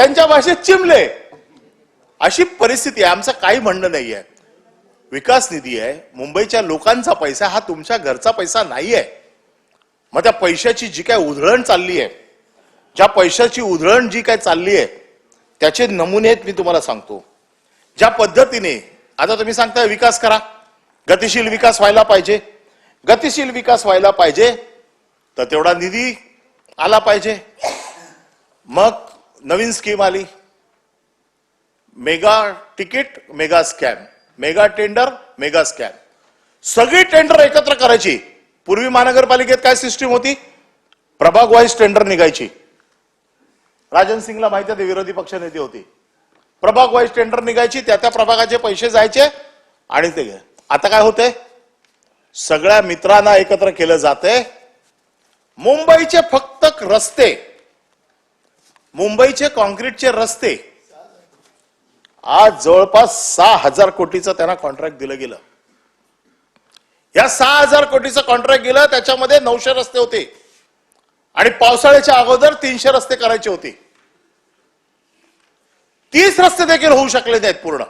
त्यांच्या भाषेत चिमले. अशी परिस्थिती आहे. आमचं काही म्हणणं नाही आहे विकास निधी आहे. मुंबईच्या लोकांचा पैसा हा तुमच्या घरचा पैसा नाही आहे मग त्या पैशाची जी काय उधळण चालली आहे ज्या पैशाची उधळण जी काय चालली आहे त्याचे नमुने आहेत मी तुम्हाला सांगतो. ज्या पद्धतीने आता तुम्ही सांगताय विकास करा. गतिशील विकास व्हायला पाहिजे. गतिशील विकास व्हायला पाहिजे तर तेवढा निधी आला पाहिजे. मग नवीन स्कीम आली. Mega ticket mega scam mega tender mega scam सगळी टेंडर एकत्र करायची. पूर्वी महानगरपालिकेत काय सिस्टीम होती? प्रभाग वाईज टेंडर निघायची. राजन सिंगला माहिती आहे विरोधी पक्ष नेते होते. प्रभाग वाईज टेंडर निघायची त्या त्या प्रभागाचे पैसे जायचे आणि ते आता काय होते सगळ्या मित्रांना एकत्र केलं जाते मुंबईचे फक्त रस्ते मुंबईचे कॉन्क्रीटचे रस्ते आज जवळपास सहा हजार कोटीचं त्यांना कॉन्ट्रॅक्ट दिलं गेलं. या सहा हजार कोटीचं कॉन्ट्रॅक्ट गेलं त्याच्यामध्ये नऊशे रस्ते होते. आणि पावसाळ्याच्या अगोदर तीनशे रस्ते करायचे होते. तीस रस्ते देखील होऊ शकले नाहीत पूर्ण.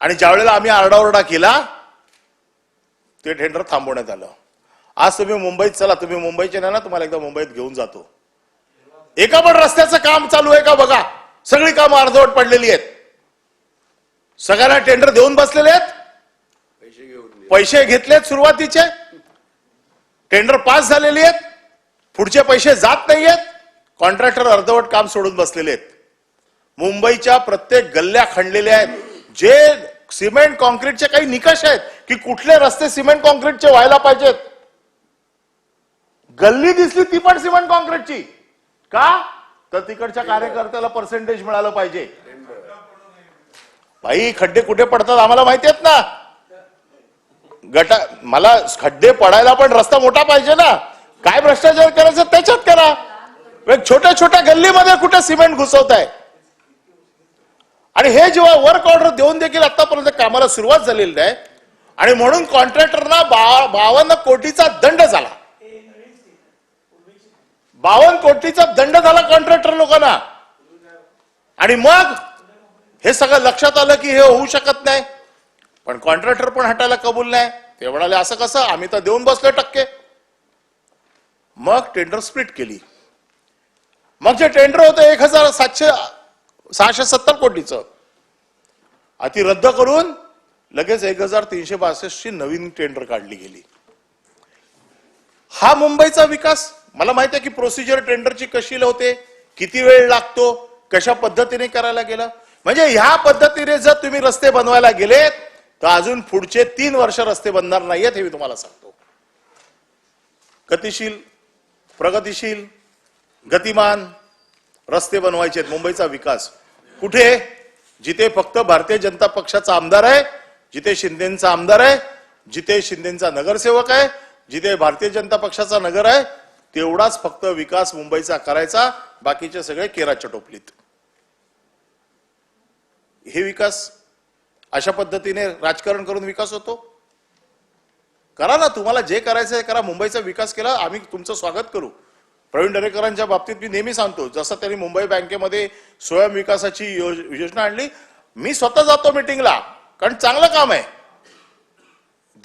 आणि ज्या वेळेला आम्ही आरडाओरडा केला ते टेंडर थांबवण्यात आलं. आज तुम्ही मुंबईत चला तुम्ही मुंबईचे नाही ना तुम्हाला एकदा मुंबईत घेऊन जातो. एका पण रस्त्याचं काम चालू आहे का बघा. सगळी कामं अर्धवट पडलेली आहेत. सगळ्यांना टेंडर देऊन बसलेले आहेत. पैसे घेतलेत सुरुवातीचे. टेंडर पास झालेली आहेत. पुढचे पैसे जात नाहीयेत कॉन्ट्रॅक्टर अर्धवट काम सोडून बसलेले आहेत. मुंबईच्या प्रत्येक गल्ल्या खणलेल्या आहेत. जे सिमेंट कॉन्क्रीटचे काही निकष आहेत की कुठले रस्ते सिमेंट कॉन्क्रीटचे व्हायला पाहिजेत. गल्ली दिसली ती पण सिमेंट कॉन्क्रीटची का? तर तिकडच्या कार्यकर्त्याला पर्सेंटेज मिळालं पाहिजे. भाई खड्डे कुठे पडतात आम्हाला माहिती आहेत ना? गटा मला खड्डे पडायला पण रस्ता मोठा पाहिजे ना. काय भ्रष्टाचार करायचं त्याच्यात करा. छोट्या छोट्या गल्लीमध्ये कुठे सिमेंट घुसवत आहे आणि हे जेव्हा वर्क ऑर्डर देऊन देखील आतापर्यंत कामाला सुरुवात झालेली नाही आणि म्हणून कॉन्ट्रॅक्टरना बा बावन्न कोटीचा दंड झाला. बावन्न कोटीचा दंड झाला कॉन्ट्रॅक्टर लोकांना. आणि मग हे सगळं लक्षात आलं की हे होऊ शकत नाही. पण कॉन्ट्रॅक्टर पण हटायला कबूल नाही. ते म्हणाले असं कसं? आम्ही तर देऊन बसलोय टक्के. मग टेंडर स्प्लिट केली. मग जे टेंडर होतं एक हजार सातशे सहाशे सत्तर कोटीचं ती रद्द करून लगेच एक हजार तीनशे बासष्टची नवीन टेंडर काढली गेली. हा मुंबईचा विकास मला माहिती आहे की प्रोसिजर टेंडरची कशी होते किती वेळ लागतो कशा पद्धतीने करायला गेलं? म्हणजे ह्या पद्धतीने जर तुम्ही रस्ते बनवायला गेलेत तर अजून पुढचे तीन वर्ष रस्ते बनणार नाहीयेत हे मी तुम्हाला सांगतो. गतिशील प्रगतिशील गतिमान रस्ते बनवायचे आहेत. मुंबईचा विकास कुठे जिथे फक्त भारतीय जनता पक्षाचा आमदार आहे जिथे शिंदेचा आमदार आहे जिथे शिंदेचा नगरसेवक आहे जिथे भारतीय जनता पक्षाचा नगर आहे तेवढाच फक्त विकास मुंबईचा करायचा बाकीचे सगळे केराच्या टोपलीत. हे विकास अशा पद्धतीने राजकारण करून विकास होतो? करा ना तुम्हाला जे करायचं आहे करा. मुंबईचा विकास केला आम्ही तुमचं स्वागत करू. प्रवीण दरेकरांच्या बाबतीत मी नेहमी सांगतो जसं त्यांनी मुंबई बँकेमध्ये स्वयं विकासाची योज- योजना आणली मी स्वतः जातो मिटिंगला कारण चांगलं काम आहे.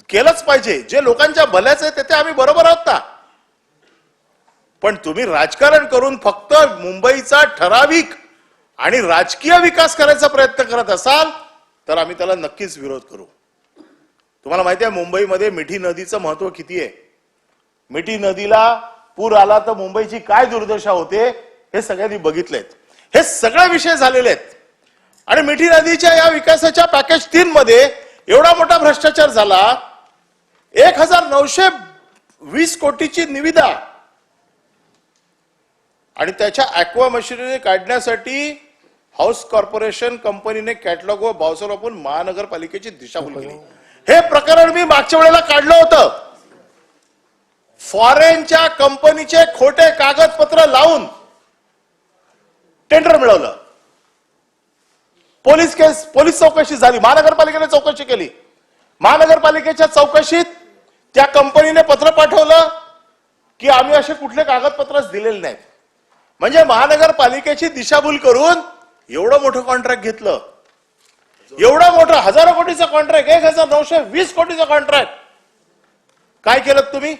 केलंच पाहिजे. जे लोकांच्या भल्याचं आहे ते ते आम्ही बरोबर आहोत ना? पण तुम्ही राजकारण करून फक्त मुंबईचा ठराविक आणि राजकीय विकास करायचा प्रयत्न करत असाल तर आम्ही त्याला नक्कीच विरोध करू. तुम्हाला माहिती आहे मुंबईमध्ये मिठी नदीचं महत्त्व किती आहे? मिठी नदीला पूर आला तर मुंबईची काय दुर्दशा होते हे सगळ्यांनी बघितलेत. हे सगळे विषय झालेले आहेत. आणि मिठी नदीच्या या विकासाच्या पॅकेज तीन मध्ये एवढा मोठा भ्रष्टाचार झाला एक हजार नऊशे वीस कोटीची निविदा आणि त्याच्या अॅक्वा मशिनरी काढण्यासाठी हाऊस कॉर्पोरेशन कंपनीने कॅटलॉग व भावसर वापरून महानगरपालिकेची दिशाभूल केली. हे प्रकरण मी मागच्या वेळेला काढलं होतं. फॉरेनच्या कंपनीचे खोटे कागदपत्र लावून टेंडर मिळवलं. पोलीस केस पोलीस चौकशी झाली. महानगरपालिकेने चौकशी केली. महानगरपालिकेच्या चौकशीत त्या कंपनीने पत्र पाठवलं की आम्ही असे कुठले कागदपत्रच दिलेले नाहीत. म्हणजे महानगरपालिकेची दिशाभूल करून एवढं मोठं कॉन्ट्रॅक्ट घेतलं. एवढं मोठं हजारो कोटीचं कॉन्ट्रॅक्ट एक हजार नऊशे वीस कोटीचं कॉन्ट्रॅक्ट काय केलं तुम्ही?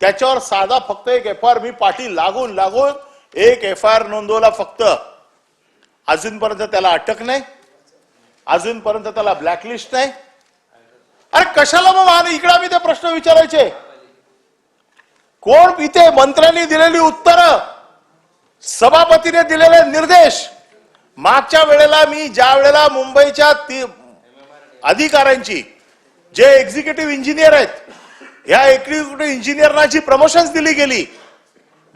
त्याच्यावर साधा फक्त एक एफ आर मी पाठी लागून लागून एक एफ आर नोंदवला फक्त. अजूनपर्यंत त्याला अटक नाही. अजूनपर्यंत त्याला ब्लॅकलिस्ट नाही. अरे कशाला मग मान इकडे आम्ही ते प्रश्न विचारायचे? कोण इथे मंत्र्यांनी दिलेली उत्तरं? सभापतीने दिलेले निर्देश. मागच्या वेळेला मी ज्या वेळेला मुंबईच्या ती- अधिकाऱ्यांची जे एक्झिक्युटिव्ह इंजिनियर आहेत या एक्झिक्युटिव्ह इंजिनियरना जी प्रमोशन्स दिली गेली.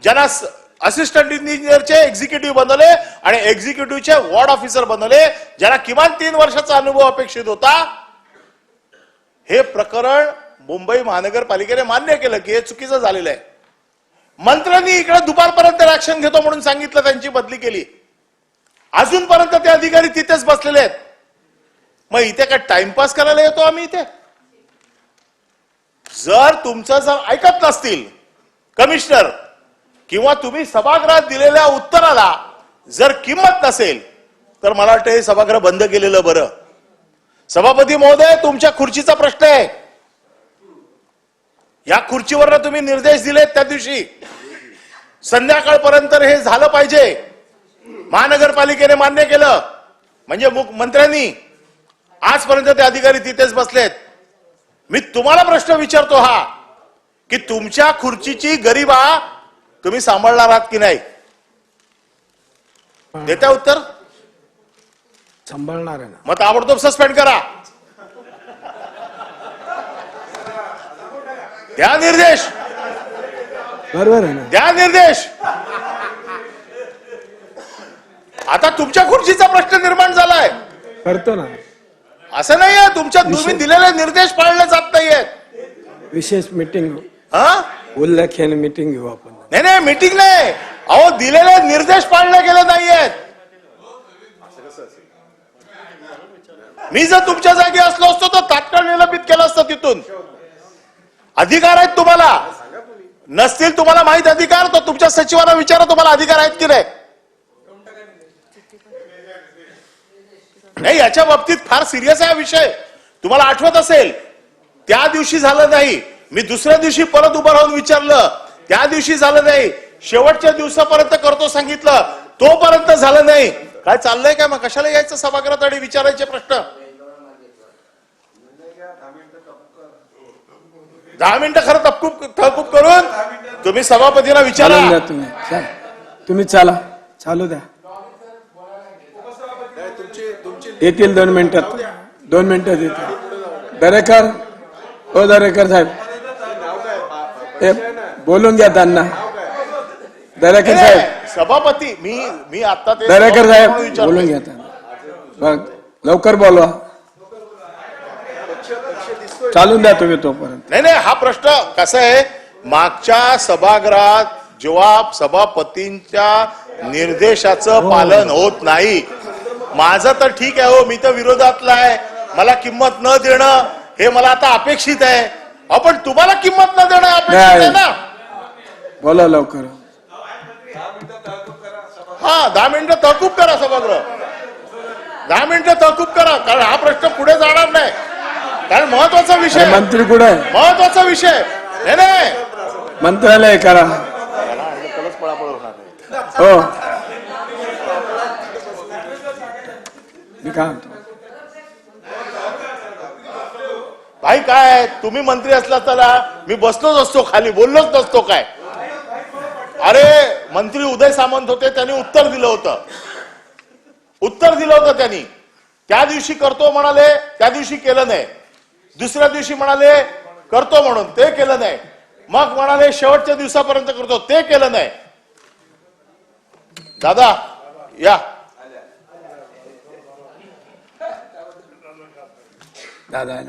ज्यांना असिस्टंट इंजिनियरचे एक्झिक्युटिव्ह बनवले आणि एक्झिक्युटिव्हचे वॉर्ड ऑफिसर बनवले ज्यांना किमान तीन वर्षाचा अनुभव अपेक्षित होता. हे प्रकरण मुंबई महानगरपालिकेने मान्य केलं की हे चुकीचं झालेलं आहे. मंत्र्यांनी इकडे दुपारपर्यंत ऍक्शन घेतो म्हणून सांगितलं त्यांची बदली केली. अजूनपर्यंत ते अधिकारी तिथेच बसलेले आहेत. मग इथे काय टाइमपास करायला येतो आम्ही इथे? जर तुमचं जर ऐकत नसतील कमिशनर किंवा तुम्ही सभागृहात दिलेल्या उत्तराला जर किंमत नसेल तर मला वाटतं हे सभागृह बंद केलेलं बरं. सभापती महोदय तुमच्या खुर्चीचा प्रश्न आहे. या खुर्चीवर तुम्ही निर्देश दिलेत त्या दिवशी. संध्याकाळपर्यंत हे झालं पाहिजे. महानगरपालिकेने मान्य केलं. म्हणजे मुख- मंत्र्यांनी आजपर्यंत ते अधिकारी तिथेच बसलेत. मी तुम्हाला प्रश्न विचारतो हा की तुमच्या खुर्चीची गरिबा तुम्ही सांभाळणार आहात की नाही? देता उत्तर? सांभाळणार आहे ना. मग ताबडतोब सस्पेंड करा. द्या निर्देश. बरोबर आहे ना? द्या निर्देश. आता तुमच्या खुर्चीचा प्रश्न निर्माण झालाय. करतो ना. असं नाहीये तुमच्या तुम्ही दिलेले निर्देश पाळले जात नाहीयेत. विशेष मीटिंग हा? उल्लेखीय मीटिंग घेऊ आपण. नाही नाही मीटिंग नाही. अहो दिलेले निर्देश पाळले गेले नाहीयेत. मी जर तुमच्या जागी असलो असतो तर तात्काळ निलंबित केलं असतं तिथून. अधिकार आहेत तुम्हाला. नसतील तुम्हाला माहीत अधिकार तर तुमच्या सचिवांना विचारा तुम्हाला अधिकार आहेत की नाही. नाही याच्या बाबतीत फार सिरियस आहे हा विषय. तुम्हाला आठवत असेल त्या दिवशी झालं नाही. मी दुसऱ्या दिवशी परत उभं राहून विचारलं. त्या दिवशी झालं नाही. शेवटच्या दिवसापर्यंत करतो सांगितलं. तोपर्यंत झालं नाही. काय चाललंय काय मग? कशाला यायचं सभागृहात आणि विचारायचे प्रश्न? दहा मिनिटं खरं तहकूब तहकूब करून तुम्ही सभापतीला विचारा. चालून द्या तुम्ही. चला. तुम्ही चला. चालू द्या. येतील दोन मिनिटात दोन मिनिटात येतील दरेकर. हो दरेकर साहेब. हे बोलून घ्या त्यांना. दरेकर साहेब. सभापती मी मी आता ते दरेकर साहेब. बोलून घ्या त्यांना. बघ लवकर बोलवा. चालून द्या तुम्ही तोपर्यंत. नाही नाही हा प्रश्न कसा आहे? मागच्या सभागृहात जेव्हा सभापतींच्या निर्देशाचं पालन होत नाही माझं तर ठीक आहे हो मी तर विरोधातला आहे. मला किंमत न देणं हे मला आता अपेक्षित आहे. आपण तुम्हाला किंमत न देणं अपेक्षित आहे ना? बोला लवकर. हा दहा मिनिटं तहकूब करा सभागृह. दहा मिनिटं तहकूब करा कारण हा प्रश्न पुढे जाणार नाही. कारण महत्त्वाचा विषय. मंत्री कुठे आहे? महत्त्वाचा विषय. नाही नाही मंत्रालय करा. हो. मी काय म्हणतो? भाई काय तुम्ही मंत्री असला तर मी बसलोच असतो खाली बोललोच नसतो काय. अरे मंत्री उदय सामंत होते त्यांनी उत्तर दिलं होतं. उत्तर दिलं होतं त्यांनी. त्या दिवशी करतो म्हणाले त्या दिवशी केलं नाही. दुसऱ्या दिवशी म्हणाले करतो म्हणून. ते केलं नाही. मग म्हणाले शेवटच्या दिवसापर्यंत करतो. ते केलं नाही. दादा या. दादा?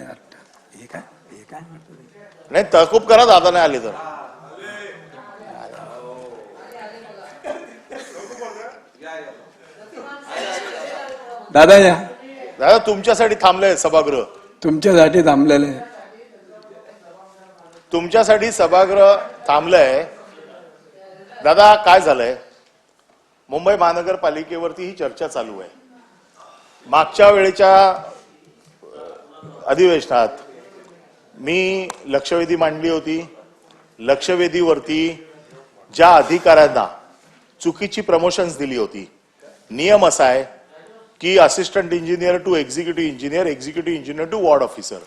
नाही तहकूब करा दादा नाही आले तर. दादा या. दादा तुमच्यासाठी थांबले सभागृह. तुमच्यासाठी थांबलेले आहे. तुमच्यासाठी सभागृह थांबलंय. दादा काय झालंय? मुंबई महानगरपालिकेवरती ही चर्चा चालू आहे. मागच्या वेळेच्या अधिवेशनात मी लक्षवेधी मांडली होती. लक्षवेधीवरती ज्या अधिकाऱ्यांना चुकीची प्रमोशन्स दिली होती नियम असा आहे की assistant engineer to executive engineer executive engineer to ward officer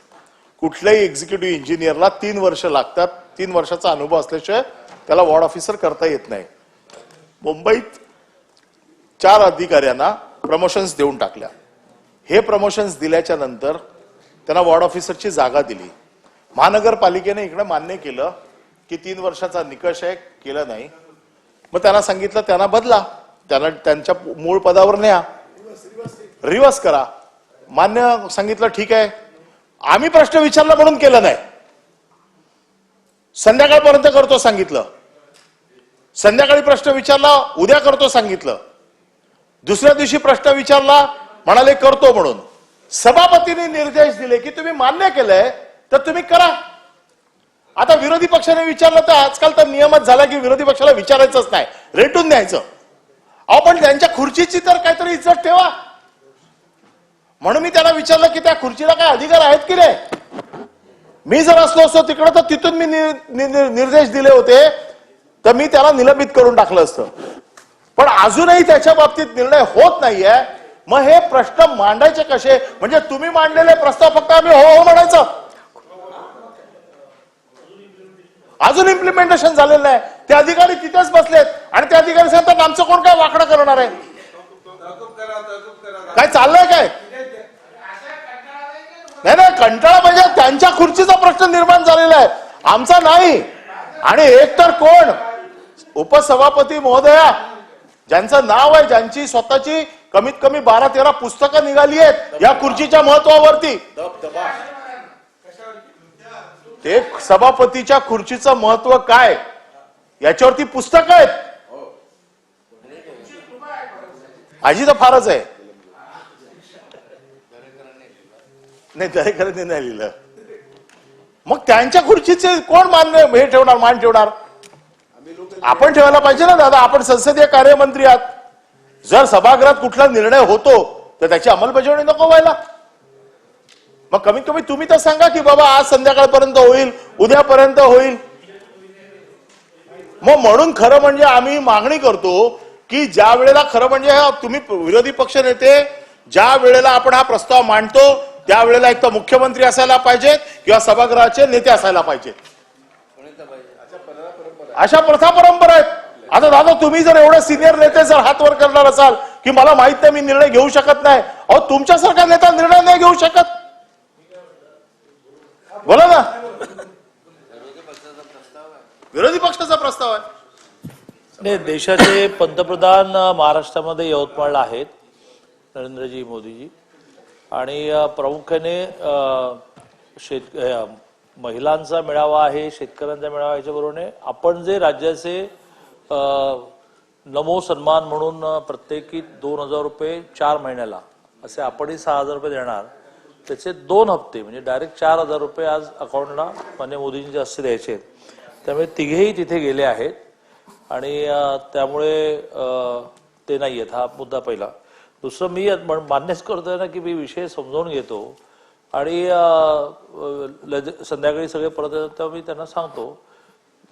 कुठल्याही एक्झिक्युटिव्ह इंजिनियरला तीन वर्ष लागतात. तीन वर्षाचा अनुभव असल्याशिवाय त्याला वॉर्ड ऑफिसर करता येत नाही. मुंबईत चार अधिकाऱ्यांना प्रमोशन्स देऊन टाकल्या. हे प्रमोशन्स दिल्याच्या नंतर त्यांना वॉर्ड ऑफिसरची जागा दिली. महानगरपालिकेने इकडे मान्य केलं की तीन वर्षाचा निकष आहे केलं नाही. मग त्यांना सांगितलं त्यांना बदला. त्यांना त्यांच्या मूळ पदावर न्या. रिव्हर्स करा. मान्य सांगितलं ठीक आहे. आम्ही प्रश्न विचारला म्हणून केलं नाही. संध्याकाळपर्यंत करतो सांगितलं. संध्याकाळी प्रश्न विचारला उद्या करतो सांगितलं. दुसऱ्या दिवशी प्रश्न विचारला म्हणाले करतो म्हणून. सभापतींनी निर्देश दिले की तुम्ही मान्य केलंय तर तुम्ही करा. आता विरोधी पक्षाने विचारलं तर आजकाल तर नियमच झाला की विरोधी पक्षाला विचारायचंच नाही. रेटून द्यायचं. अहो पण त्यांच्या खुर्चीची तर काहीतरी इज्जत ठेवा. म्हणून मी त्यांना विचारलं की त्या खुर्चीला काय अधिकार आहेत की नाही? मी जर असलो असतो तिकडं तर तिथून मी निर्देश दिले होते तर मी त्याला निलंबित करून टाकलं असतं. पण अजूनही त्याच्या बाबतीत निर्णय होत नाहीये. मग हे प्रश्न मांडायचे कसे? म्हणजे तुम्ही मांडलेले प्रस्ताव फक्त आम्ही हो हो म्हणायचं. अजून इम्प्लिमेंटेशन झालेलं नाही. ते अधिकारी तिथेच बसलेत. आणि ते अधिकारी सांगतात आमचं कोण काय वाकडं करणार आहे? काय चाललंय काय? नाही नाही कंटाळा म्हणजे त्यांच्या खुर्चीचा प्रश्न निर्माण झालेला आहे. आमचा नाही. आणि एक तर कोण? उपसभापती महोदया ज्यांचं नाव आहे ज्यांची स्वतःची कमीत कमी बारा तेरा पुस्तकं निघाली आहेत या खुर्चीच्या महत्वावरती. ते सभापतीच्या खुर्चीचं महत्त्व काय? याच्यावरती पुस्तक आहेत. आजी तर फारच आहे. नाही दरेकरांनी नाही लिहिलं. मग त्यांच्या खुर्चीचे कोण मान्य हे ठेवणार मान ठेवणार? आपण ठेवायला पाहिजे ना दादा. आपण संसदीय कार्यमंत्री आहात. जर सभागृहात कुठला निर्णय होतो तर त्याची अंमलबजावणी नको व्हायला. मग कमीत कमी तुम्ही तर सांगा की बाबा आज संध्याकाळपर्यंत होईल उद्यापर्यंत होईल. मग म्हणून खरं म्हणजे आम्ही मागणी करतो की ज्या वेळेला खरं म्हणजे तुम्ही विरोधी पक्ष नेते ज्या वेळेला आपण हा प्रस्ताव मांडतो त्यावेळेला एक तर मुख्यमंत्री असायला पाहिजेत किंवा सभागृहाचे नेते असायला पाहिजेत अशा प्रथा परंपरा आहेत. आता दादा तुम्ही जर एवढे सिनियर नेते जर हात वर करणार असाल की मला माहीत नाही मी निर्णय घेऊ शकत नाही. अहो तुमच्यासारखा नेता निर्णय नाही घेऊ शकत. बोला ना. विरोधी पक्षाचा प्रस्ताव आहे. नाही देशाचे पंतप्रधान महाराष्ट्रामध्ये यवतमाळला आहेत नरेंद्रजी मोदीजी. आणि प्रामुख्याने शेत महिलांचा मेळावा आहे शेतकऱ्यांचा मेळावा याच्याबरोबरने आपण जे राज्याचे नमो सन्मान म्हणून प्रत्येकी दोन हजार रुपये चार महिन्याला असे आपणही सहा हजार रुपये देणार त्याचे दोन हप्ते म्हणजे डायरेक्ट चार हजार रुपये आज अकाउंटला मान्य मोदींचे असे द्यायचे आहेत. त्यामुळे तिघेही तिथे गेले आहेत आणि त्यामुळे ते नाही आहेत. हा मुद्दा पहिला. दुसरं मी म्हण- मान्यच करतोय ना की मी विषय समजावून घेतो. आणि लज- संध्याकाळी सगळे परत येतात तेव्हा मी त्यांना सांगतो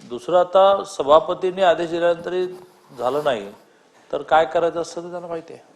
दुसरं आता सभापतींनी आदेश दिल्यानंतरही झालं नाही तर काय करायचं असतं ते त्यांना माहिती आहे.